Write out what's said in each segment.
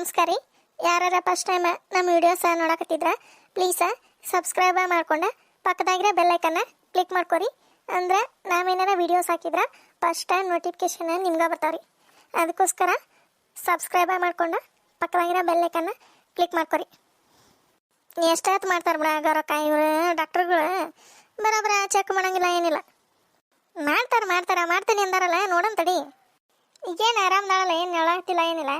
ನಮಸ್ಕಾರ ರೀ. ಯಾರ ಫಸ್ಟ್ ಟೈಮ್ ನಮ್ಮ ವಿಡಿಯೋಸ್ ನೋಡಕತ್ತಿದ್ರ ಪ್ಲೀಸ್ ಸಬ್ಸ್ಕ್ರೈಬ್ ಮಾಡ್ಕೊಂಡ ಪಕ್ಕದಾಗಿರೋ ಬೆಲ್ಲೈಕನ್ನ ಕ್ಲಿಕ್ ಮಾಡ್ಕೊರಿ. ಅಂದ್ರೆ ನಾವೇನಾರ ವಿಡಿಯೋಸ್ ಹಾಕಿದ್ರೆ ಫಸ್ಟ್ ಟೈಮ್ ನೋಟಿಫಿಕೇಶನ್ ನಿಮ್ಗೆ ಬರ್ತಾವ್ರಿ. ಅದಕ್ಕೋಸ್ಕರ ಸಬ್ಸ್ಕ್ರೈಬ್ ಮಾಡ್ಕೊಂಡು ಪಕ್ಕದಾಗಿರೋ ಬೆಲ್ಲೈಕನ್ನ ಕ್ಲಿಕ್ ಮಾಡ್ಕೊರಿ. ಎಷ್ಟಾಯ್ತು ಮಾಡ್ತಾರೆ ಬಿಡ ಗೌರಕ್ಕ ಇವರು ಡಾಕ್ಟ್ರುಗಳು ಬರೋಬ್ರ ಚೆಕ್ ಮಾಡಂಗಿಲ್ಲ, ಏನಿಲ್ಲ. ಮಾಡ್ತಾರೆ, ಮಾಡ್ತಾರ, ಮಾಡ್ತೀನಿ ಅಂದಾರಲ್ಲ, ನೋಡೋಣ ತಡಿ. ಈಗೇನು ಆರಾಮ್ದಾಳಲ್ಲ ಏನು ಹೇಳಾಕತ್ತಿಲ್ಲ, ಏನಿಲ್ಲ.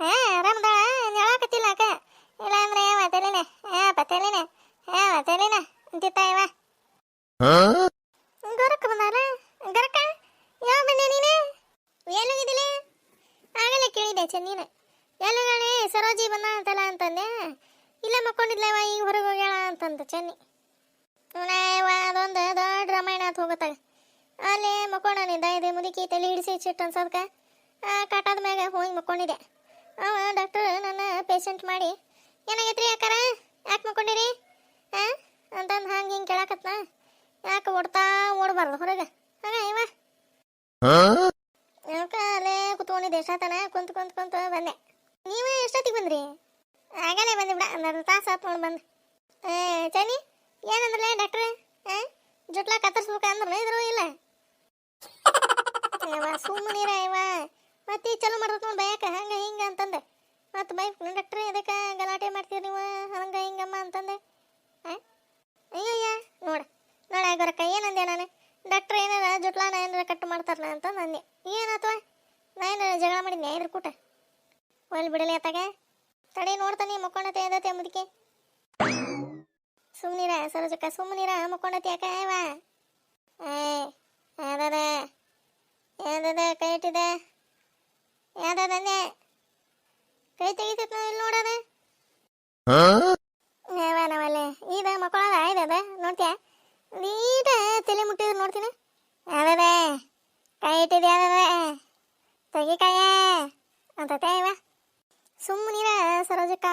ಹಾ ಆರಾಮದಾಳ ಹೇಳಾಕತ್ತಿಲ್ಲ ಅಕ್ಕ ಇಲ್ಲ ಅಂದ್ರೆ ಮತ್ತೇಲಿನ ಹಾ ಪತ್ತೇಲಿನ ಹಾ ಮತ್ತೇಲಿನ ಅಂತಿತ್ತ ಇವ. ಗೊರಕ್ಕ ಬಂದಾರ ಗೊರಕ್ಕ ಯಾವ ಬಂದೆ ನೀನು? ಎಲ್ಲೋಗಿದ್ದಿಲ್ಲ ಆಗಲೇ ಕೇಳಿದೆ ಚೆನ್ನೀನ ಎಲ್ಲೋಗಣೆ? ಸರೋಜಿ ಬಂದ ಅಂತಲ್ಲ ಅಂತಂದೆ. ಇಲ್ಲ ಮಕ್ಕೊಂಡಿದ್ಲವ ಈಗ ಹೊರಗೆ ಹೋಗ್ಯಾಳ ಅಂತಂತ ಚೆನ್ನಿ ಅದೊಂದು ದೊಡ್ಡ ರಾಮಾಯಣ ಅಂತ ಹೋಗತ್ತಾಗ ಅಲ್ಲಿ ಮಕ್ಕೊಂಡನಿದ್ದ ಇದೆ ಮುದುಕಿ ತಲೆ ಹಿಡಿಸಿ ಚಿಟ್ಟು ಅನ್ಸದ್ಕ ಕಾಟಾದ ಮ್ಯಾಗ ಹೋಗಿ ಮಕ್ಕೊಂಡಿದ್ದೆ. ಅವ ಡಾಕ್ಟರ್ ನನ್ನ ಪೇಷಂಟ್ ಮಾಡಿ ಏನಾಗೈತ್ರಿ ಯಾಕಾರ? ಯಾಕೆ ಮಕ್ಕೊಂಡಿರಿ? ಹಾಂ ಅಂತಂದು ಹಂಗೆ ಹಿಂಗೆ ಕೇಳಾಕತ್ನ. ಯಾಕೆ ಓಡ್ತಾ ಓಡಬಾರ್ದು ಹೊರಗೆ? ಹಾಗ ಇವ. ಯಾಕೆ ಅಲ್ಲೇ ಕುತ್ಕೊಂಡಿದ್ದೆ ಎಷ್ಟಾತನ ಕುಂತ ಕುಂತ ಕುಂತ ಬಂದೆ. ನೀವು ಎಷ್ಟೊತ್ತಿಗೆ ಬಂದ್ರಿ? ಆಗಲೇ ಬಂದೆ ಬಿಡ. ಒಂದು ತಾಸು ಆತು ನೋಡಿ ಬಂದು. ಏ ಚನಿ ಏನಂದ್ರಲ್ಲ ಡಾಕ್ಟ್ರೆ ಹಾಂ ಜುಟ್ಲ ಕತ್ತರಿಸ್ಬೇಕು ಅಂದ್ರಲ್ಲ ಇದ್ರು ಇಲ್ಲ. ಸುಮ್ಮನಿರ ಯವ್ವ ಮತ್ತೆ ಚಲೋ ಮಾಡ್ಬೇಕು ನೋಡಿ ಬಯಕ, ಹಂಗೆ ಹಿಂಗ ಅಂತಂದೆ. ಮತ್ತೆ ಬೈಕ್ ಕಂಡಕ್ಟ್ರಿ ಅದಕ್ಕೆ ಗಲಾಟೆ ಮಾಡ್ತೀರಿ ನೀವು? ಹಂಗೆ ಹಿಂಗಮ್ಮ ಅಂತಂದೆ? ಅಯ್ಯಯ್ಯ, ನೋಡ ನೋಡ ಗೊರಕ್ಕ ಏನಂದೆ ನಾನು? ಡಾಕ್ಟ್ರ್ ಏನಾರ ಜುಟ್ಲಾನ ಏನಾರ ಕಟ್ ಮಾಡ್ತಾರಲ್ಲ ಅಂತ ಅಂದೆ ಏನಾತವ ನಾ ಏನಾರ ಜಗಳ ಮಾಡಿದ್ನಿ ಇದ್ರ ಕೂಟ. ಒಲ್ ಬಿಡಲಿ ಅತ್ತಾಗ ತಡಿ, ನೋಡ್ತಾನೆ ಮುಕ್ಕೊಂಡತೆ ಅದತೆ ಮುದಕ್ಕೆ ಸುಮ್ಮನಿರ ಸರೋಜಕ್ಕ ಸುಮ್ಮನಿರ ಮಕ್ಕೊಂಡತಿ ಯಾಕ ವಾ ಏ ಏನದ ಕೈ ಇಟ್ಟಿದೆ ಯಾವ್ದದಂದೆ ಕೈ ತೆಗಿತೈತ್ ನಾವು ಇಲ್ಲಿ ನೋಡದ. ಯಾವ ನಾವಲ್ಲೇ? ಈಗ ಮಕ್ಕಳದ ಆಯ್ತದ ನೋಡ್ತೀಯ? ನೀಟ ತಲೆ ಮುಟ್ಟಿದ್ರು ನೋಡ್ತೀನಿ. ಯಾವ್ದದ ಕೈ ಇಟ್ಟಿದೆ ಯಾವ್ದದ ತೆಗಿ ಕೈಯ ಅಂತತೆ ಇವ ಸುಮ್ಮನಿರ ಸರೋಜಕ್ಕ.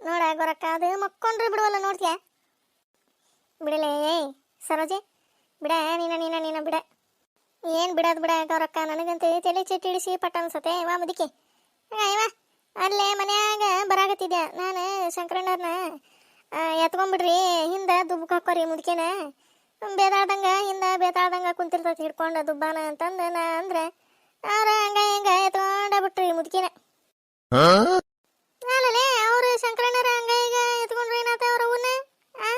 ನೋಡ ಗೊರಕ್ಕ ಅದು ಮಕ್ಕೊಂಡ್ರೆ ಬಿಡುವಲ್ಲ ನೋಡ್ತೀಯ? ಬಿಡಲೇ ಏಯ್ ಸರೋಜಿ ಬಿಡ ನೀನ ನೀನ ನೀನ ಬಿಡ. ಏನು ಬಿಡೋದು ಬಿಡ ರೊಕ್ಕ ನನಗಂತೂ ತಲೆ ಚಿಟ್ಟಿ ಹಿಡಿಸಿ ಪಟ್ಟ ಅನ್ಸತ್ತೆ. ವಾ ಮುದುಕಿ. ಇವ ಅಲ್ಲೇ ಮನ್ಯಾಗ ಬರಾಕತ್ತಿದ್ದೆ ನಾನು ಶಂಕರಣ್ಣವ್ರನ್ನ ಎತ್ಕೊಂಡ್ಬಿಡ್ರಿ ಹಿಂದೆ ದುಬ್ಬಕ್ಕೆ ಹಾಕೋರಿ ಮುದುಕಿನ. ಬೇದಾಡ್ದಂಗ ಹಿಂದೆ ಬೇದಾಡ್ದಂಗ ಕುಂತಿರ್ತೈತಿ ಹಿಡ್ಕೊಂಡು ದುಬ್ಬಾನ ಅಂತಂದು ನಾ ಅಂದ್ರೆ ಅವ್ರ ಹಂಗ ಹಿಂಗ ಎತ್ಕೊಂಡ ಬಿಟ್ರಿ ಮುದುಕಿನ. ಅಲ್ಲೇ ಅವ್ರು ಶಂಕರಣ್ಣರ ಹಂಗ ಈಗ ಎತ್ಕೊಂಡ್ರಿ ಏನಾತ ಅವ್ರ ಅವನ್ನ ಆ?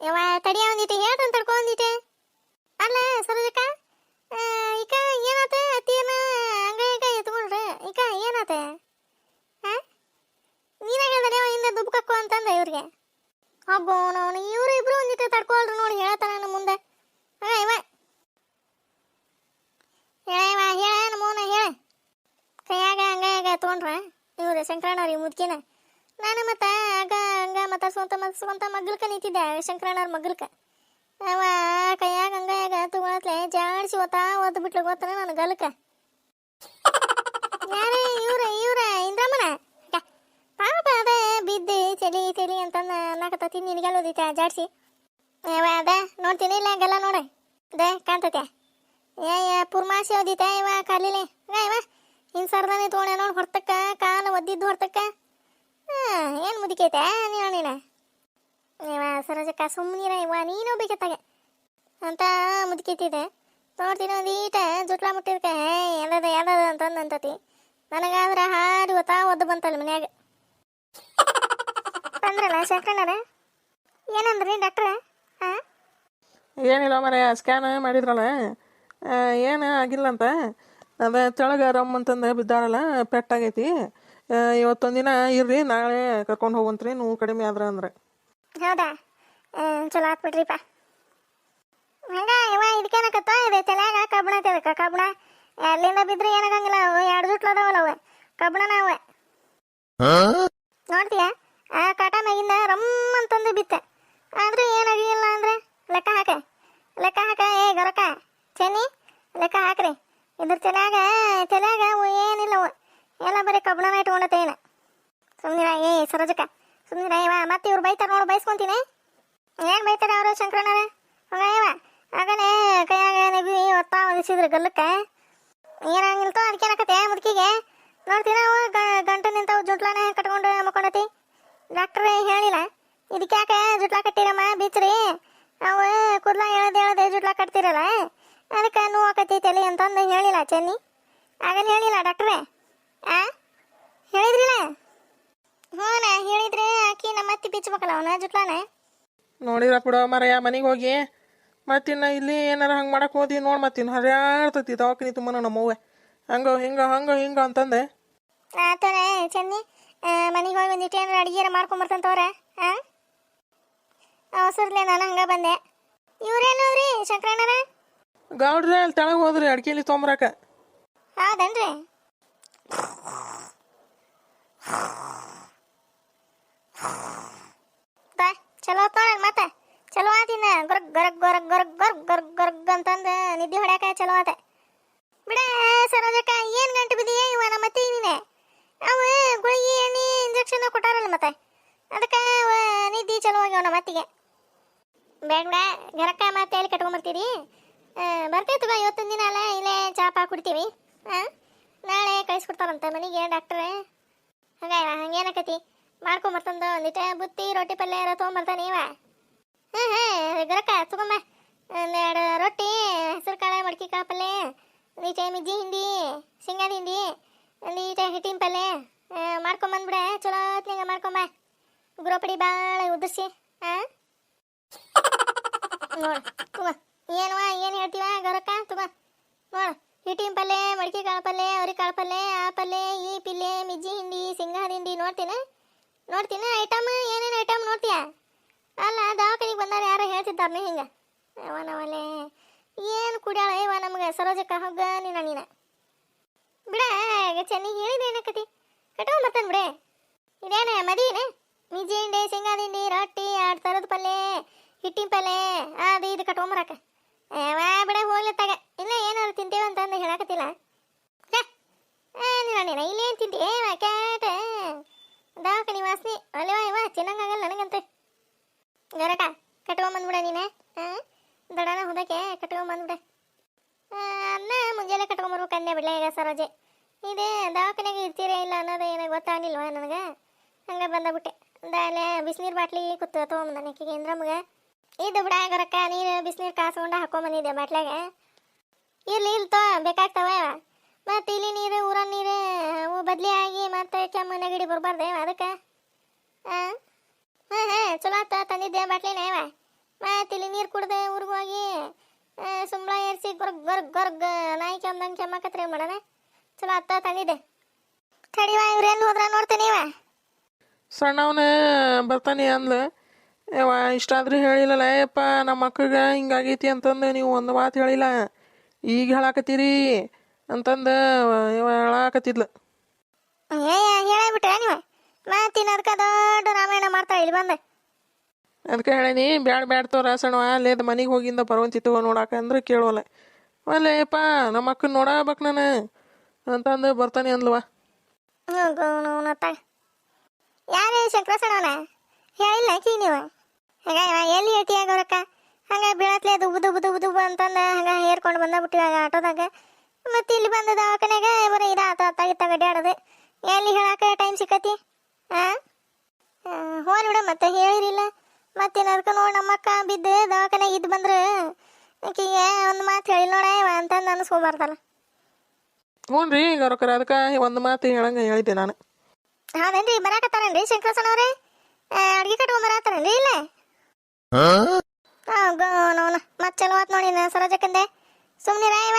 ಯವ್ವ ತಡಿಯ ಒಂದಿಟ್ಟು ಹೇಳ್ತಂತ ತಡ್ಕೊಂದಿಟ್ಟೆ ಅಲ್ಲ ಸರೋಜಕ್ಕ ಏನಾತ ಹಾ? ನೀನ ಹೇಳ್ದನೆ ಹಿಂದೆ ದುಬ್ಕಕ್ಕು ಅಂತಂದ ಇವ್ರಿಗೆ. ಅಬ್ಬೋ, ನಾನು ಇವರು ಇಬ್ರು ಒಂದಿಟ್ಟು ತಡ್ಕೊಳ್ರಿ ನೋಡಿ ಹೇಳ್ತಾನ ನಮ್ಮ ಮುಂದೆ. ಹಾಗ ಇವ. ಹೇಳ ಇವ, ಹೇಳ ಹೇಳ. ಕೈಯಾಗ, ಹಂಗ ಹಂಗ ಎತ್ಕೊಂಡ್ರ ಇವ್ರು ಶಂಕರಣ್ಣವ್ರಿ ಮುದ್ಕಿನ. ನಾನು ಮತ್ತೆ ಆಗ, ಹಂಗ ಮತ್ತ ಸ್ವಂತ ಮತ್ ಮಗ್ಲಕ ನಿಂತಿದ್ದೆ, ಶಂಕರಣ್ಣವ್ರ ಮಗ್ಲಕ ಅವ ಕೈಯಾಗ ಹಂಗಾಗ ತಗೊಳತ್ಲೆ ಜಾಡ್ಸಿ ಒತ್ತಾ ಒದ್ದು ಬಿಟ್ಲು ಗೊತ್ತನ ನನ್ನ ಗಲಕ ಯಾರೇ ಇವ್ರ ಇವ್ರ ಇಂದ್ರಮ್ಮನ? ಪಾಪ ಅದ, ಬಿದ್ದು ಚಲಿ ಚಲಿ ಅಂತ ಅನ್ನಕತ್ತತಿ ನಿನಗೆಲ್ಲ ಓದಿತ ಜಾಡ್ಸಿ? ಅದ, ನೋಡ್ತೀನಿ ಇಲ್ಲ ಹಂಗೆಲ್ಲ ನೋಡ. ಅದೇ, ಕಾಣ್ತತೆ. ಏ ಪುರ್ಮಾಸಿ ಓದಿತ ಇವ ಕಾಲಿಲೆ. ಇವ ಇನ್ ಸರ್ದಾನೆ ತೋಣೆ ನೋಡಿ ಹೊರ್ತಕ್ಕ ಕಾಲು ಒದ್ದಿದ್ದು ಹೊರ್ತಕ್ಕ ಏನು ಮುದಿಕೈತೆ ನೀನು, ನೀನ? ಇವ ಸರೋಜಕ್ಕ ಸುಮ್ಮನಿರ ಇವ ನೀನು ಬೇಕತ್ತಾಗೆ ಅಂತ ಮುದುಕಿತ್ತಿದೆ ನೋಡ್ತೀನಿ ಒಂದು ಈಟ ಜುಟ್ಲ ಮುಟ್ಟಿದ್ಕ ಎಲ್ಲದ ಎಲ್ಲದ ಅಂತಂದು ಅಂತತಿ. ನನಗಾದ್ರೆ ಹಾರಿ ಒತ್ತಾ ಒದ್ದು ಬಂತಲ್ಲ ಮನ್ಯಾಗ. ಅಂದ್ರಲ್ಲ ಶಂಕರಣ್ಣರ ಏನಂದ್ರಿ ಡಾಕ್ಟ್ರ? ಹಾಂ ಏನಿಲ್ಲ ಮರೆ ಸ್ಕ್ಯಾನ್ ಮಾಡಿದ್ರಲ್ಲ. ಏನು ಆಗಿಲ್ಲ ಅಂತ ಅದ ತೆಳಗ ರಮ್ ಅಂತಂದು ಬಿದ್ದಾರಲ್ಲ ಪೆಟ್ಟಾಗೈತಿ ಇವತ್ತೊಂದು ದಿನ ಇರ್ರಿ ನಾಳೆ ಕರ್ಕೊಂಡು ಹೋಗಂತ್ರಿ ನೋವು ಕಡಿಮೆ ಆದ್ರ ಅಂದ್ರೆ. ಹೌದಾ? ಚಲೋ ಆತ್ ಬಿಡ್ರಿಪ್ಪ ಹಂಗ ಇವ ಇದಕ್ಕೇನಕತ್ತ ಇದೆ? ತಲೆಯಾಗ ಕಬ್ಬಣ ತೆಗ ಕಬ್ಬಣ? ಎಲ್ಲಿಂದ ಬಿದ್ರೆ ಏನಾಗಂಗಿಲ್ಲ ಅವು ಎರಡು ಜುಟ್ಲು ಅದಾವಲ್ಲ ಅವು. ಕಬ್ಬಣನ ಅವ. ನೋಡ್ತೀಯ? ಆ ಕಾಟ ಮ್ಯಾಗಿಂದ ರಮ್ ಅಂತಂದು ಬಿತ್ತ. ಆದ್ರೂ ಏನಾಗಿಲ್ಲ ಅಂದ್ರೆ ಲೆಕ್ಕ ಹಾಕ. ಲೆಕ್ಕ ಹಾಕ ಏ ಗೊರಕ ಚೆನ್ನಿ ಲೆಕ್ಕ ಹಾಕ್ರಿ. ಇದ್ರ ತಲೆಯಾಗ ತಲೆಯಾಗ ಅವು ಏನಿಲ್ಲ ಅವು. ಎಲ್ಲ ಬರೀ ಕಬ್ಬಣನ ಇಟ್ಕೊಂಡತ್ತೆ ಏನ. ಸುಮ್ಮನಿರ ಏ ಸರೋಜಕ ಸುಮ್ಮನಿರ ಇವ ಮತ್ತೆ ಇವ್ರು ಬೈತಾರ ನೋಡು ಬೈಸ್ಕೊಂತೀನಿ. ಏನು ಬೈತಾರ ಅವರು ಶಂಕರಣ್ಣರ ಹಂಗ ಆಗಲೇ ಕೈಯಾಗ ನೆಗಿ ಒತ್ತಾ ಒದಿಸಿದ್ರು ಗಲ್ಲಕ್ಕ. ಏನಾಗಿಲ್ತೋ ಅದಕ್ಕೇನಕತ್ತೆ ಮುದುಕಿಗೆ? ನೋಡ್ತೀನ ಅವ? ಗಂಟು ನಿಂತವು, ಜುಟ್ಲಾನ ಕಟ್ಕೊಂಡು ಮಕ್ಕೊಂಡತಿ ಡಾಕ್ಟ್ರ್ ಹೇಳಿಲ್ಲ. ಇದಕ್ಕೆ ಯಾಕೆ ಜುಟ್ಲಾ ಕಟ್ಟಿರಮ್ಮ? ಬೀಚ್ರಿ. ಅವು ಕೂದ್ಲ ಹೇಳದೆ ಹೇಳದೆ ಜುಟ್ಲಾ ಕಟ್ತಿರಲ್ಲ. ಅದಕ್ಕೆ ನೋವು ತಲೆ ಅಂತಂದು ಹೇಳಿಲ್ಲ ಚೆನ್ನಿ. ಆಗಲ್ಲ ಹೇಳಿಲ್ಲ ಡಾಕ್ಟ್ರೇ ಆ? ಹೇಳಿದ್ರಿಲ್ಲ? ಹ್ಞೂ ಹೇಳಿದ್ರೆ ಆಕಿ ನಮ್ಮ ಅತ್ತಿ ಬಿಚ್ಚಬೇಕಲ್ಲ ಅವನ ಜುಟ್ಲಾನ? ನೋಡಿದ್ರ ಬಿಡ ಮರಯ್ಯ ಮನೆಗೆ ಹೋಗಿ. ಮತ್ತಿನ್ನ ಇಲ್ಲಿ ಏನಾರ ಹಂಗೆ ಮಾಡಕ್ಕೆ ಹೋದಿ ನೋಡಿ ಮತ್ತಿನ್ನು ಹರಿಯಾಡ್ತೈತಿ ದವಾಖಾನಿ ತುಂಬಾ ನಮ್ಮವ್ವೆ. ಹಂಗ ಹಿಂಗ ಹಂಗ ಹಿಂಗ ಅಂತಂದೆ. ಆತೋನೆ ಚೆನ್ನಿ ಮನೆಗೆ ಹೋಗಿ ಒಂದಿಟ್ಟು ಏನಾರ ಅಡುಗೆ ಮಾಡ್ಕೊಂಬರ್ತಂತವ್ರೆ ಹಾಂ ಅವಸರ್ಲೆ ನಾನು ಹಂಗೆ ಬಂದೆ. ಇವ್ರೇನು ರೀ ಶಂಕರಣ್ಣರ? ಗೌಡ್ರ ಅಲ್ಲಿ ತೆಳಗೆ ಹೋದ್ರಿ ಅಡ್ಕೆಲಿ ತೊಂಬರಾಕ. ಹೌದನ್ರಿ? ಬಾ ಚಲೋ ಆತ್ ಮತ್ತೆ. ಚಲೋ ಆತಿನ ಗೊರಗ್ ಗೊರಗ್ ಗೊರಗ್ ಗೊರಗ್ ಗೊರಗ್ ಗೊರಗ್ ಗೊರಗ್ ಅಂತಂದು ನಿದ್ದೆ ಹೊಡ್ಯಾಕ ಚಲೋ ಆತ. ಬಿಡ ಸರೋಜಕ್ಕ, ಏನು ಗಂಟು ಬಿದ್ದೀಯ ಇವ ನಮ್ಮ ಅತ್ತಿ ನೀನೆ ಅವ ಗುಳಿಗೆ ಎಣ್ಣೆ ಇಂಜೆಕ್ಷನ್ ಕೊಟ್ಟಾರಲ್ಲ ಮತ್ತೆ. ಅದಕ್ಕೆ ನಿದ್ದೆ ಚಲೋ ಆಗ್ಯಾವ ನಮ್ಮ ಅತ್ತಿಗೆ. ಬೇಡ ಬಿಡ ಗರಕ್ಕ ಮತ್ತೆ ಎಲ್ಲಿ ಕಟ್ಕೊಂಬರ್ತೀರಿ? ಬರ್ತೇವೆ ತಗೋ ಇವತ್ತೊಂದು ದಿನ ಅಲ್ಲ, ಇಲ್ಲೇ ಚಾ ಪಾ ಕುಡ್ತೀವಿ. ಹಾಂ ನಾಳೆ ಕಳಿಸ್ಕೊಡ್ತಾರಂತ ಮನೆಗೆ ಡಾಕ್ಟ್ರ್ ಹಂಗ ಹಂಗೇನಕತಿ? ಮಾಡ್ಕೊಂಬರ್ತಂದು ಒಂದಿಟ, ಬುತ್ತಿ, ರೊಟ್ಟಿ ಪಲ್ಯ ತೊಗೊಂಬರ್ತಾನೆ ಇವ. ಹಾಂ ಹಾಂ ಗರಕ್ಕ ತಗೊಂಬ ಒಂದೆರಡು ರೊಟ್ಟಿ, ಹೆಸರು ಕಾಳು, ಮಡ್ಕಿ ಕಾಳು ಪಲ್ಯ ಒಂದೀಟ ಮಿಜ್ಜಿ ಹಿಂಡಿ, ಶೇಂಗಾದ ಹಿಂಡಿ ಒಂದೀಟ ಹಿಟ್ಟಿನ ಪಲ್ಯ ಮಾಡ್ಕೊಂಬಂದ್ಬಿಡ ಚಲೋ ಹೊತ್ನ್ಯಾಗ ಮಾಡ್ಕೊಂಬ ಗುರೋಪಡಿ ಭಾಳ ಉದುರ್ಸಿ ಹಾಂ ನೋಡು ತಗೋ ಏನುವಾ, ಏನು ಹೇಳ್ತೀವ, ಗೌರಕ್ಕ ತಗೋ ನೋಡು, ಹಿಟ್ಟಿನ ಪಲ್ಲೆ, ಮಡಿಕೆ ಕಾಳು ಪಲ್ಲೆ, ಅವ್ರಿ ಕಾಳು ಪಲ್ಲೆ, ಆ ಪಲ್ಲೆ, ಈ ಪಿಲ್ಲೆ, ಮಿಜ್ಜಿ ಹಿಂಡಿ ಸಿಂಗಾದ ಹಿಂಡಿ ನೋಡ್ತೀನಿ? ನೋಡ್ತೀನಿ? ಐಟಮ್, ಏನೇನು ಐಟಮ್ ನೋಡ್ತೀಯ? ಅಲ್ಲ ದವಾಖಾನಿಗೆ ಬಂದಾರ ಯಾರೋ ಹೇಳ್ತಿದ್ದಾರನೆ ಹಿಂಗೆ ಅವನವಲೆ ಏನು ಕುಡಿಯಾಳ ಇವ ನಮಗೆ ಸರೋಜಕ್ಕ ಹೋಗ ನೀನ ನೀನ ಬಿಡ ಚೆನ್ನಾಗಿ ಹೇಳಿದ್ರೆ ಏನಕತಿ ಕಟ್ಕೊಂಡ್ ಬರ್ತಾನೆ ಬಿಡೆ ಇದೇನ ಮದಿನ ಮಿಜ್ಜಿ ಹಿಂಡಿ ಶೇಂಗಾದ ಹಿಂಡಿ ರೊಟ್ಟಿ ಎರಡು ಥರದ ಪಲ್ಯ ಹಿಟ್ಟಿನ ಪಲ್ಯ ಅದು ಇದು ಕಟ್ಕೊಂಬರಕ ವಾ ಬಿಡ ಹೋಗ್ಲತ್ತಾಗ ಇಲ್ಲ ಏನಾದ್ರು ತಿಂತೇವೆ ಅಂತಂದು ಹೇಳಕತ್ತಿಲ್ಲ ನೀನ ನೀನ ಇಲ್ಲೇನು ತಿಂತೀಯ ಕ್ಯಾಟ ದವಾಖಾನಿ ವಾಸನೆ ಅಲ್ಲವ ಇವ ತಿನ್ನಂಗಾಗಲ್ಲ ನನಗಂತೆ ಗರಟ ಕಟ್ಕೊಂಬಂದ್ಬಿಡ ನೀನೆ ಹಾಂ ದಡನ ಹೋದಕ್ಕೆ ಕಟ್ಕೊಂಬಂದ್ಬಿಡ ಅನ್ನ ಮುಂಜಾನೆ ಕಟ್ಕೊಂಬರ್ಬೇಕು ಅಂದೆ ಬಿಡ್ಲೆ ಈಗ ಸರೋಜೆ ಇದೆ ದವಾಖಾನೆಗೆ ಇಲ್ಲ ಅನ್ನೋದು ಏನೋ ಗೊತ್ತಾಗಲಿಲ್ವ ನನಗೆ? ಹಂಗೆ ಬಂದಬಿಟ್ಟೆ. ಅಲ್ಲೇ ಬಿಸಿನೀರು ಬಾಟ್ಲಿ ಕೂತು ತೊಗೊಂಬಂದ ಆಕಿಗೆ ಇಂದ್ರಮ್ಗೆ ಇದು ಬಿಡ ಗೊರಕ್ಕ, ನೀನು ಬಿಸಿನೀರು ಕಾಸ್ಕೊಂಡು ಹಾಕೊಂಬಂದಿದ್ದೆ ಬಾಟ್ಲಾಗ ಇರ್ಲಿ ಇಲ್ಲಿ ತೋ, ಬೇಕಾಗ್ತವ. ಮತ್ತು ಇಲ್ಲಿ ನೀರು ಊರ ನೀರು ಬದಲಿ ಆಗಿ ಮತ್ತೆ ಕೆಮ್ಮು, ನೆಗಡಿ ಬರಬಾರ್ದೆ ಅದಕ್ಕೆ? ಹಾಂ ಹಾಂ ಹಾಂ, ಚಲೋ ಆತ ತಂದಿದ್ದೆ ಬಾಟ್ಲಿನೇವ ಮತ್ತು ಇಲ್ಲಿ ನೀರು ಕುಡ್ದೆ ಊರಿಗೆ ಹೋಗಿ ಸುಂಬಳ ಏರಿಸಿ ಗೊರ್ಗ್ ಗೊರ್ಗ್ ಗೊರ್ಗ್, ನಾಯಿ ಕೆಮ್ಮದಂಗೆ ಕೆಮ್ಮಕತ್ರಿ ಮಾಡೋಣ ಚಲೋ ಆತ ತಂದಿದ್ದೆ. ತಡಿವ ಹೋದ್ರ ನೋಡ್ತೀನಿ ಇವ ಸಣ್ಣವನ ಬರ್ತಾನೆ ಅಂದ್ಲು. ಯವ ಇಷ್ಟಾದ್ರೂ ಹೇಳಿಲ್ಲಲ್ಲ ಯಪ್ಪ ನಮ್ಮ ಮಕ್ಕಳಿಗೆ ಹಿಂಗಾಗೈತಿ ಅಂತಂದು ನೀವು ಒಂದು ಮಾತು ಹೇಳಿಲ್ಲ. ಈಗ ಹೇಳಾಕತ್ತೀರಿ ಅಂತಂದು ಇವ ಹೇಳಾಕತ್ತಿದ್ಲು. ಏ ಹೇಳಬಿಟ್ರೆ ನೀವು? ಮಾತಿನ ಅದಕ್ಕೆ ದೊಡ್ಡ ರಾಮಾಯಣ ಮಾಡ್ತಾ ಇಲ್ಲಿ ಬಂದೆ. ಅದಕ್ಕೆ ಹೇಳೀನಿ ಬ್ಯಾಡ ಬ್ಯಾಡ ತೋರ ಸಣ್ಣವ ಅಲ್ಲೇದ ಮನೆಗೆ ಹೋಗಿಂದ ಬರುವಂತಿತ್ತು ನೋಡಾಕ ಅಂದ್ರೆ ಕೇಳೋಲ್ಲ ಅಲ್ಲೇಪ್ಪ ನಮ್ಮ ಅಕ್ಕನ ನೋಡಬೇಕು ನಾನು ಅಂತಂದು ಬರ್ತಾನೆ ಅಂದ್ಲವ ಹೋಗೋಣತ್ತ ಯಾರೇ ಶಂಕರಸಣವನ ಹೇಳಿಲ್ಲ ಕಿ ನೀವು? ಹಂಗ ಎಲ್ಲಿ ಹೇಳ್ತೀಯ ಗೌರಕ್ಕ ಹಂಗ ಬೀಳತ್ಲೆ ದುಬು ದುಬು ದುಬು ದುಬು ಅಂತಂದ ಹಂಗ ಹೇರ್ಕೊಂಡು ಬಂದ ಆಟೋದಾಗ. ಮತ್ತೆ ಇಲ್ಲಿ ಬಂದ ದವಾಖಾನೆಗೆ ಬರೀ ಇದ ಆತ ಅತ್ತಾಗಿತ್ತ ಗಡ್ಡಾಡೋದು ಎಲ್ಲಿ ಹೇಳಾಕ ಟೈಮ್ ಸಿಕ್ಕತಿ? ಹಾಂ ಹೋನ್ ಬಿಡ, ಮತ್ತೆ ಹೇಳಿರಿಲ್ಲ. ಮತ್ತೇನು ಅದಕ್ಕೆ ನೋಡಿ ನಮ್ಮಕ್ಕ ಬಿದ್ದು ದವಾಖಾನೆಗೆ ಇದ್ದು ಬಂದ್ರೆ, ಆಕಿಗೆ ಒಂದು ಮಾತು ಹೇಳಿ ನೋಡ ಅಂತಂದು ಅನಿಸ್ಕೊಬಾರ್ದಲ್ಲ. ಹ್ಞೂ ರೀ ಗೌರಕ್ಕರ ಅದಕ್ಕೆ ಒಂದು ಮಾತು ಹೇಳಂಗೆ ಹೇಳಿದ್ದೆ ನಾನು. ಹೌದೇನ್ರಿ ಬರಾಕತ್ತಾರೇನ್ರಿ ಶಂಕರಸನವ್ರೆ ಅಡ್ಗೆ ಕಟ್ಕೊಂಡ್ ಬರಾತಾರೇನ್ರಿ ಇಲ್ಲ? ನೋನ ಮತ್ ಚಲೋ ಆತ್ ನೋಡಿ ನಾ ಸರೋಜಕ್ಕಂದೆ. ಸುಮ್ನೆ ರಾಯವ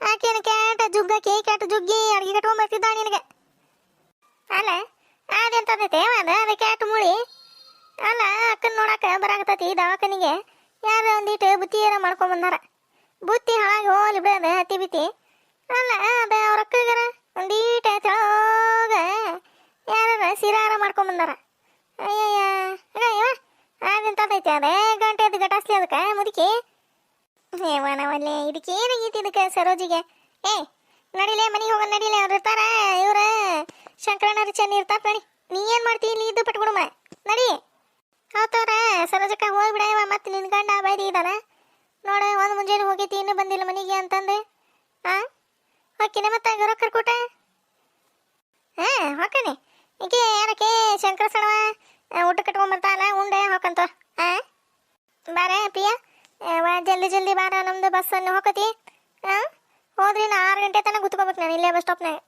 ಆಕೇನು ಕ್ಯಾಟ ಜುಗ್ಗಕಿ ಕ್ಯಾಟ ಜುಗ್ಗಿ ಅಡ್ಗೆ ಕಟ್ಕೊಂಡ್ ಬರ್ತಿದ್ದ ನಿನಗೆ. ಅಲ್ಲ ಅದೆಂತದೈತೆ ಅದ ಅದ ಕ್ಯಾಟ್ ಮುಳಿ? ಅಲ್ಲ ಅಕ್ಕನ ನೋಡಾಕ ಬರಾಕತ್ತೈತಿ ದವಾಖಾನಿಗೆ. ಯಾರು ಒಂದಿಟ್ಟು ಬುತ್ತಿ ಏನೋ ಮಾಡ್ಕೊಂಡ್ ಬಂದಾರ. ಬುತ್ತಿ ಹಾಳಾಗಿ ಹೋಲಿ ಬಿಡದ ಹತ್ತಿ ಬಿತ್ತಿ. ಅಲ್ಲ ಅದ ಅವ್ರ ಅಕ್ಕಗರ ಒಂದೀಟ ತೆಳಗ ಯಾರ ಸಿರಾರ ಮಾಡ್ಕೊಂಡ್ ಬಂದಾರ ಅಯ್ಯಯ್ಯ ಅಯ್ಯವ ಅದೆಂತದೈತಿ ಅದೇ ಗಂಟೆ ಅದು ಗಟಾಸ್ಲಿ ಅದಕ್ಕೆ ಮುದುಕಿ ಏವನವಲ್ಲೇ ಇದಕ್ಕೆ ಏನಾಗೈತಿ ಇದಕ್ಕೆ ಸರೋಜಿಗೆ ಏ ನಡಿಲೇ ಮನೆಗೆ ಹೋಗೋಣ ನಡಿಲೇ ಅವ್ರು ಇರ್ತಾರ ಇವ್ರ ಶಂಕರಣ್ಣರ ಚೆನ್ನ ಇರ್ತಾರ ನಡಿ ನೀ ಏನು ಮಾಡ್ತಿ ಇಲ್ಲಿ ಇದ್ದು ಪಟ್ಕೊಡಮ್ಮ ನಡಿ ಹೌದವ್ರ ಸರೋಜಕ್ಕ ಹೋಗ್ಬಿಡ ಇವ ಮತ್ತೆ ನಿನ್ ಗಂಡ ಬೈದಿ ಇದಾನ ನೋಡ ಒಂದು ಮುಂಜಾನೆ ಹೋಗೈತಿ ಇನ್ನೂ ಬಂದಿಲ್ಲ ಮನೆಗೆ ಅಂತಂದೆ ಹಾಂ ಹೊಕ್ಕಿನ ಮತ್ತೆ ರೊಕ್ಕ ಕೊಟ್ಟ. ಹಾ ಹೊಕ್ಕನೆ ಈಕೆ ಯಾರಕ್ಕೆ ಶಂಕರ ಸಣವ ಊಟ ಕಟ್ಕೊಂಬರ್ತಾನ ಉಂಡೆ ಹೊಕ್ಕಂತ ಹಾ ಬಾರ ಪಿಯ ಜಲ್ದಿ ಜಲ್ದಿ ಬಾರ, ನಮ್ದು ಬಸ್ಸನ್ನು ಹೋಗತಿ ಹಾಂ ಹೋದ್ರಿ ನಾ ಆರು ಗಂಟೆ ತನಕ ಕುತ್ಕೋಬೇಕು ನಾನು, ಇಲ್ಲೇ ಬಸ್ ಸ್ಟಾಪ್ನಾಗ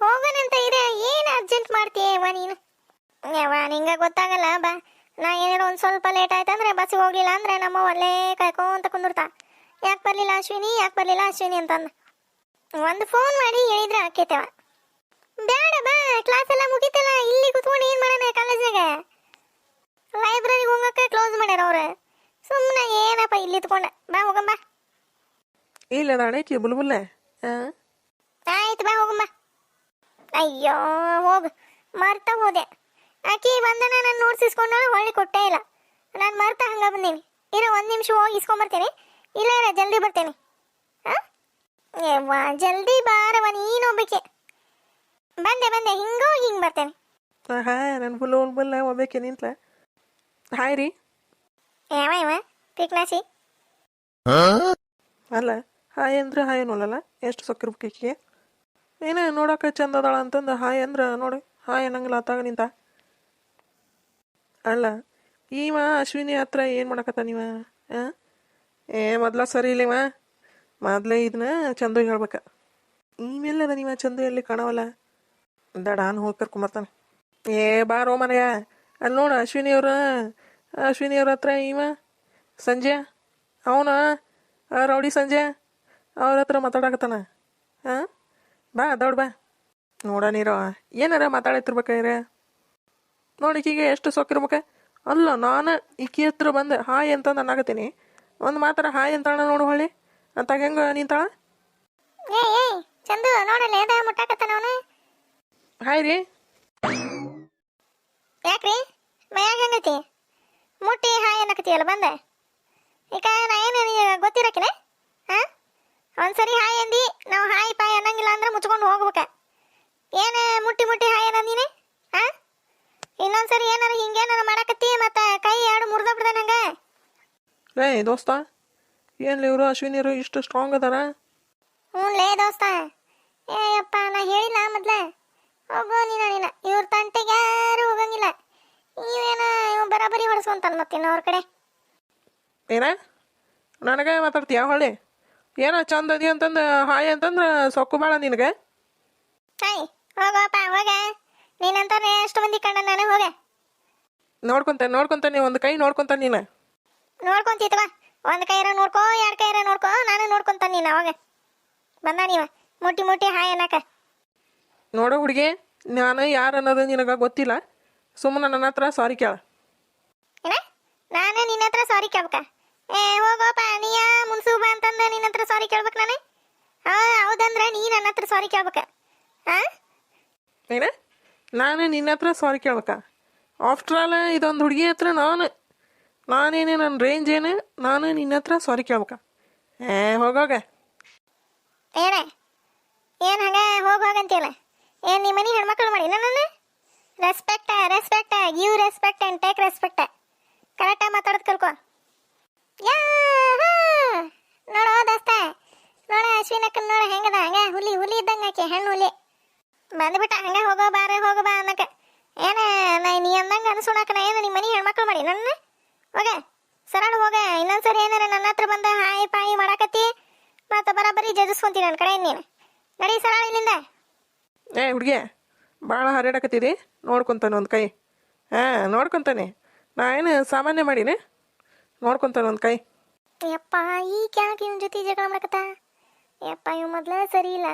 ಹೋಗೋಣಂತ ಇದೆ, ಏನು ಅರ್ಜೆಂಟ್ ಮಾಡ್ತೀಯವ ನೀನು? ಯವ್ವ, ನಿಂಗೆ ಗೊತ್ತಾಗಲ್ಲ, ಬಾ. ನಾ ಏನಾರು ಒಂದು ಸ್ವಲ್ಪ ಲೇಟ್ ಆಯ್ತಂದ್ರೆ ಬಸ್ಸಿಗೆ ಹೋಗ್ಲಿಲ್ಲ ಅಂದ್ರೆ ನಮ್ಮ ಒಳ್ಳೆ ಕಾಯ್ಕೊಂತ ಕುಂದಿರ್ತಾ. ಯಾಕೆ ಬರಲಿಲ್ಲ ಅಶ್ವಿನಿ, ಯಾಕೆ ಬರಲಿಲ್ಲ ಅಶ್ವಿನಿ ಅಂತಂದ. ಒಂದು ಫೋನ್ ಮಾಡಿ ಹೇಳಿದ್ರೆ ಆಕೈತೆವ ಬೇಡ ಬಾ ಕ್ಲಾಸ್ ಎಲ್ಲ ಮುಗಿತಲ್ಲ ಇಲ್ಲಿ ಕುತ್ಕೊಂಡು ಏನು ಮಾಡೋಣ ಕಾಲೇಜ್ನಾಗ ಲೈಬ್ರರಿಗೆ ಹೋಗಕ್ಕೆ ಕ್ಲೋಸ್ ಮಾಡ್ಯಾರ ಅವ್ರು. ಸುಮ್ಮನೆ ಏನಪ್ಪ ಇಲ್ಲಿ ಇತ್ಕೊಂಡ ಬಾ ಹೋಗಂಬ ಇಲ್ಲ ಅಡೈತಿ ಬುಲ್ಬುಲ್ಲೆ. ಆಯ್ತು ಬಾ ಹೋಗಂಬ ಅಯ್ಯೋ ಹೋಗು. ಮರ್ತ ಹೋದೆ. ಆಕಿ ಬಂದನ ನಾನು ನೋಟ್ಸ್ ಇಸ್ಕೊಂಡು ಹೊಳ್ಳಿ ಕೊಟ್ಟೇ ಇಲ್ಲ. ನಾನು ಮರ್ತ ಹಂಗ ಬಂದೀನಿ. ಇರೋ ಒಂದು ನಿಮಿಷ ಹೋಗಿ ಇಸ್ಕೊಂಬರ್ತೇನೆ. ಇಲ್ಲ ಇಲ್ಲ ಜಲ್ದಿ ಬರ್ತೇನೆ. ಏವ್ವ ಜಲ್ದಿ ಬಾರವ ನೀನು ಹೋಗ್ಬೇಕೆ ಬಂದೆ ಬಂದೆ ಹಿಂಗೋ ಹಿಂಗೆ ಬರ್ತೇನೆ. ಹಾಯ್ ನನ್ನ ಫುಲ್ ಬುಲ್ಲ ಹೋಗ್ಬೇಕೆ ನಿಂತ್ಲ. ಹಾಯ್ ರೀ. ಯಾವ ಇವ? ಪಿಕ್ನಾಸಿ ಅಲ್ಲ ಹಾಯ್ ಅಂದ್ರೆ ಹಾಯ್ ಅನ್ನೋಲ್ಲ ಎಷ್ಟು ಸೊಕ್ಕಿರ್ಬೇಕು ಕೇಕಿಗೆ ಏನೇ ನೋಡಕ್ಕೆ ಚಂದ ಅದಾಳ ಅಂತಂದು ಹಾಯ್ ಅಂದ್ರೆ ನೋಡಿ ಹಾಯ್ ಅನ್ನಂಗಿಲ್ಲ ಆತಾಗ ನಿಂತ. ಅಲ್ಲ ಈವ ಅಶ್ವಿನಿ ಹತ್ರ ಏನು ಮಾಡಕತ್ತ ನೀವ ಹಾಂ? ಏ ಮೊದ್ಲ ಸರಿ ಇಲ್ಲ ಇವ ಮೊದ್ಲೇ ಇದನ್ನ ಚಂದು ಹೇಳ್ಬೇಕ. ಅದ ನೀವ ಚಂದು ಎಲ್ಲಿ ಕಾಣವಲ್ಲ. ದಡಾನ್ ಹೋಗಿ ಕರ್ಕೊಂಬರ್ತಾನೆ ಏ ಬಾರೋ ಮನೆಯ. ಅಲ್ಲಿ ನೋಡು ಅಶ್ವಿನಿ ಅವ್ರ ಅಶ್ವಿನಿ ಅವ್ರ ಹತ್ರ ಇವ, ಸಂಜೆ. ಅವನ ರೌಡಿ ಸಂಜೆ. ಅವ್ರ ಹತ್ರ ಮಾತಾಡಕತ್ತಾನ. ಹಾಂ ಬಾ, ದೌಡ್ ಬಾ. ನೋಡ ನೀರೋ, ಏನಾರ ನೋಡಿ ಈಕಿಗೆ ಎಷ್ಟು ಸೊಕ್ಕಿರ್ಬೇಕ ಅಲ್ಲ, ನಾನು ಈಕಿ ಹತ್ರ ಬಂದೆ, ಹಾಯ್ ಅಂತಂದು ಅನ್ನಾಗತ್ತೀನಿ ಒಂದು ಮಾತಾರ ಹಾಯ್ ಅಂತಾಳ ನೋಡು ಹೊಳ್ಳಿ. ಅಂತ ಹೆಂಗ ನಿಂತಾಳ? ಏ ಏ ಚಂದು ನೋಡಲ್ಲ ಏದ ಮುಟ್ಟಾಕತ್ತಾನ ಅವನು ಹಾಯ್ ರೀ. ಯಾಕ್ರಿ? ಮೈಯಾಗ ಹೆಂಗೈತಿ? ಮುಟ್ಟಿ ಹಾಯ್ ಅನ್ನಕತ್ತೀಯಲ್ಲ ಬಂದೆ? ಈಗ ನಾ ಏನು ಗೊತ್ತಿರಕಿನ ಹಾಂ ಒಂದ್ಸರಿ ಹಾಯ್ ಅಂದಿ ನಾವು ಹಾಯ್ ಪಾಯ್ ಅನ್ನಂಗಿಲ್ಲ ಅಂದ್ರೆ ಮುಚ್ಕೊಂಡು ಹೋಗ್ಬೇಕ. ಏನು ಮುಟ್ಟಿ ಮುಟ್ಟಿ ಹಾಯ್ ಅನ್ನಂದಿನಿ ಹಾಂ ಇನ್ನೊಂದ್ಸರಿ ಏನಾರ ಹಿಂಗೇನಾರ ಮಾಡಕತ್ತಿ ಮತ್ತೆ ಕೈ ಎರಡು ಮುರ್ದ ಬಿಡ್ದ ನಂಗೆ ಏಯ್ ದೋಸ್ತ. ಏನ್ಲಿ ಇವರು ಅಶ್ವಿನಿಯರು ಇಷ್ಟು ಸ್ಟ್ರಾಂಗ್ ಅದಾರ? ಹ್ಞೂ ಲೇ ದೋಸ್ತ. ಏಯಪ್ಪ ನಾ ಹೇಳಿಲ್ಲ ಮೊದ್ಲೇ. ಹೋಗೋ ನೀನ ನೀನ. ಇವ್ರ ತಂಟೆಗೆ ಯಾರು ಹೋಗಂಗಿಲ್ಲ. ಇವೇನ ಇವ್ ಬರಾಬರಿ ಹೊಡ್ಸ್ಕೊಂತಾನ ಮತ್ತಿನ್ನ ಅವ್ರ ಕಡೆ? ಏನ? ನನಗೆ ಮಾತಾಡ್ತೀಯ? ಹೊಳ್ಳಿ. ಏನ ಚಂದ ಅದಿ ಅಂತಂದು ಹಾಯ್ ಅಂತಂದ್ರೆ ಸೊಕ್ಕು ಬಾಳ ನಿನಗೆ? ಹಾಯ್ ಹೋಗಪ್ಪ ಹೋಗ. ನೀನಂತ ಎಷ್ಟು ಮಂದಿ ಕಂಡ ನಾನು? ಹೋಗ. ನೋಡ್ಕೊಂತ ನೀ ಒಂದು ಕೈ ನೋಡ್ಕೊಂತ ನೀನು. ನೋಡ್ಕೊಂತಿತ್ವ ಒಂದು ಕೈರ ನೋಡ್ಕೋ ಎರಡು ಕೈರ ನೋಡ್ಕೋ ನಾನು ನೋಡ್ಕೊಂತ ನೀನು ಅವಾಗ. ಬಂದ ನೀವ? ಮುಟ್ಟಿ ಮುಟ್ಟಿ ಹಾಯ್ ಅನ್ನಕ. ನೋಡೋ ಹುಡುಗಿ ನಾನು ಯಾರು ಅನ್ನೋದು ನಿನಗ ಗೊತ್ತಿಲ್ಲ. ಸುಮ್ಮನೆ ನನ್ನ ಹತ್ರ ಸಾರಿ ಕೇಳ. ಏನ? ನಾನು ನಿನ್ನ ಹತ್ರ ಸಾರಿ ಕೇಳ್ಬೇಕ? ಏ ಹೋಗೋಪ ನೀಯ ಮುನ್ಸೂಬ ಅಂತಂದ ನಿನ್ನ ಹತ್ರ ಸಾರಿ ಕೇಳ್ಬೇಕು ನಾನು? ಹಾ ಹೌದಂದ್ರೆ ನೀ ನನ್ನ ಹತ್ರ ಸಾರಿ ಕೇಳ್ಬೇಕ. ಹಾ? ಏನ? ನಾನು ನಿನ್ನ ಹತ್ರ ಸಾರಿ ಕೇಳ್ಬೇಕ? ಆಫ್ಟರ್ ಆಲ್ ಇದೊಂದು ಹುಡುಗಿ ಹತ್ರ ನಾನು ನಾನೇನೇ ನನ್ನ ರೇಂಜ್ ಏನು, ನಾನು ನಿನ್ನ ಹತ್ರ ಸಾರಿ ಕೇಳ್ಬೇಕ? ಏ, ಹೋಗೋಗ. ಏನ? ಏನು ಹಂಗ ಹೋಗ ಹೋಗಂತೀಯಲ್ಲ ಏನು ನಿಮ್ಮ ಮನೆ ಹೆಣ್ಮಕ್ಳು ಮಾಡಿ ನನ್ನ? Respect respect you respect and take respect ಕರೆಕ್ಟಾಗಿ ಮಾತಾಡೋದು ಕಲ್ಕೊ. ಯಾ ನೋಡೋ ದೋಸ್ತ ನೋಡ ಅಶ್ವಿನಕ್ಕನ್ ನೋಡ, ಹೆಂಗದ? ಹಂಗ ಹುಲಿ ಹುಲಿ ಇದ್ದಂಗೆ ಆಕೆ, ಹೆಣ್ಣು ಹುಲಿ. ಬಂದ್ಬಿಟ್ಟ, ಹಂಗ ಹೋಗೋ ಬಾರ, ಹೋಗೋ ಬಾ ಅನ್ನಕ ಏನ ನಾ ನೀ ಅಂದಂಗೆ ಅನ್ಸೋಣಕ್ಕ ಏನು ನಿಮ್ಮ ಮನೆ ಹೆಣ್ಮಕ್ಳು ಮಾಡಿ ನನ್ನ ಹೋಗ ಸರಳ ಹೋಗ ಇನ್ನೊಂದ್ಸರಿ ಏನಾರ ನನ್ನ ಹತ್ರ ಬಂದ ಹಾಯ್ ಪಾಯಿ ಮಾಡಾಕತ್ತಿ ಮತ್ತೆ ಜಜಿಸ್ಕೊಂತೀನಿ ನನ್ನ ಕಡೆ ನೀನು. ನಡಿ ಸರ ಇಲ್ಲಿಂದ. ಏ ಹುಡುಗಿ ಭಾಳ ಹರಡಕತ್ತೀರಿ ನೋಡ್ಕೊಂತಾನೆ ಒಂದು ಕೈ. ಹಾಂ ನೋಡ್ಕೊತಾನೆ. ನಾ ಏನು ಸಾಮಾನ್ಯ ಮಾಡೀನಿ? ನೋಡ್ಕೊತಾನೆ ಒಂದು ಕೈ. ಯಪ್ಪ ಈ ಕ್ಯಾಕ್ ಇವನ್ ಜೊತೆ ಜಗಳ ಮಾಡಕತ್ತ? ಯಪ್ಪ ಇವ್ ಮೊದ್ಲ ಸರಿ ಇಲ್ಲ.